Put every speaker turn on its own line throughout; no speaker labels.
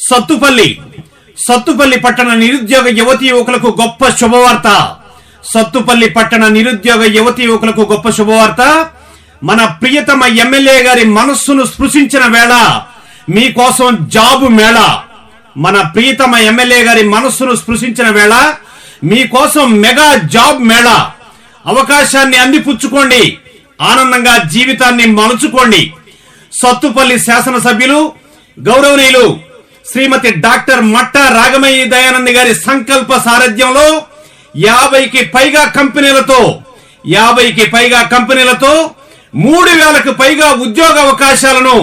సత్తుపల్లి. సత్తుపల్లి పట్టణ నిరుద్యోగ యువతి యువకులకు గొప్ప శుభవార్త. సత్తుపల్లి పట్టణ నిరుద్యోగ యువతి యువకులకు గొప్ప శుభవార్త. మన ప్రియతమ ఎమ్మెల్యే గారి మనస్సును స్పృశించిన వేళ మీకోసం జాబు మేళ. మన ప్రియతమ ఎమ్మెల్యే గారి మనస్సును స్పృశించిన వేళ మీకోసం మెగా జాబ్ మేళ. అవకాశాన్ని అందిపుచ్చుకోండి. ఆనందంగా జీవితాన్ని మలుచుకోండి. సత్తుపల్లి శాసనసభ్యులు గౌరవనీయులు శ్రీమతి డాక్టర్ మట్ట రాగమయ్య దయానంద్ గారి సంకల్ప సారథ్యంలో యాభైకి పైగా కంపెనీలతో యాభైకి పైగా కంపెనీలతో మూడు వేలకు పైగా ఉద్యోగ అవకాశాలను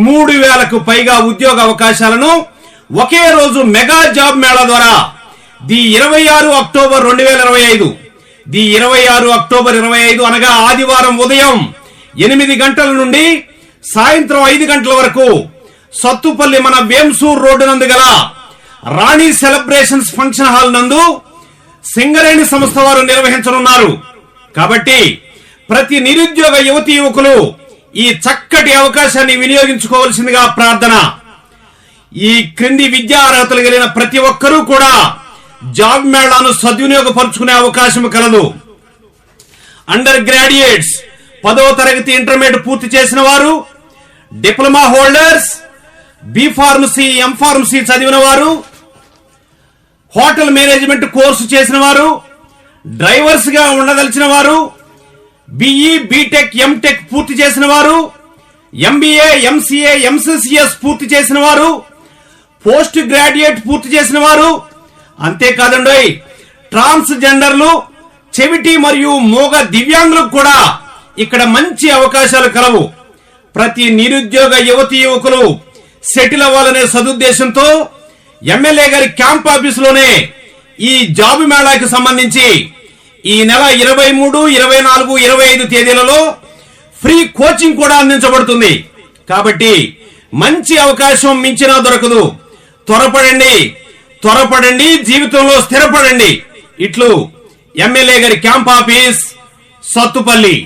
మూడు వేలకు పైగా ఉద్యోగ అవకాశాలను ఒకే రోజు మెగా జాబ్ మేళా ద్వారా ది ఇరవై ఆరు అక్టోబర్ రెండు వేల ఇరవై ఐదు ది ఇరవై ఆరు అక్టోబర్ ఇరవై ఐదు అనగా ఆదివారం ఉదయం ఎనిమిది గంటల నుండి సాయంత్రం ఐదు గంటల వరకు సత్తుపల్లి మన వేంసూర్ రోడ్డు నందు గల రాణి సెలబ్రేషన్స్ ఫంక్షన్ హాల్ నందు సింగరేణి సంస్థ వారు నిర్వహించనున్నారు. కాబట్టి ప్రతి నిరుద్యోగ యువతి యువకులు ఈ చక్కటి అవకాశాన్ని వినియోగించుకోవాల్సిందిగా ప్రార్థన. ఈ క్రింది విద్యా అర్హతలు కలిగిన ప్రతి ఒక్కరూ కూడా జాబ్ మేళాను సద్వినియోగపరుచుకునే అవకాశం కలదు. అండర్ గ్రాడ్యుయేట్స్ పదవ తరగతి ఇంటర్మీడియట్ పూర్తి చేసిన వారు diploma holders B pharmacy M pharmacy చదివిన వారు హోటల్ మేనేజ్మెంట్ కోర్సు చేసిన వారు డ్రైవర్స్గా ఉండదలిచిన వారు బిఈ బీటెక్ ఎంటెక్ పూర్తి చేసిన వారు ఎంబీఏ ఎంసీఏ ఎంసీసీఎస్ పూర్తి చేసిన వారు పోస్ట్ గ్రాడ్యుయేట్ పూర్తి చేసిన వారు అంతేకాదండి ట్రాన్స్ జెండర్లు చెవిటి మరియు మూగ దివ్యాంగులకు కూడా ఇక్కడ మంచి అవకాశాలు కలవు. ప్రతి నిరుద్యోగ యువతి యువకులు సెటిల్ అవ్వాలనే సదుద్దేశంతో ఎమ్మెల్యే గారి క్యాంప్ ఆఫీసులోనే ఈ జాబ్ మేళాకి సంబంధించి ఈ నెల ఇరవై మూడు ఇరవై నాలుగు ఇరవై ఐదు తేదీలలో ఫ్రీ కోచింగ్ కూడా అందించబడుతుంది. కాబట్టి మంచి అవకాశం మించినా దొరకదు. త్వరపడండి త్వరపడండి జీవితంలో స్థిరపడండి. ఇట్లు ఎమ్మెల్యే గారి క్యాంప్ ఆఫీస్ సత్తుపల్లి.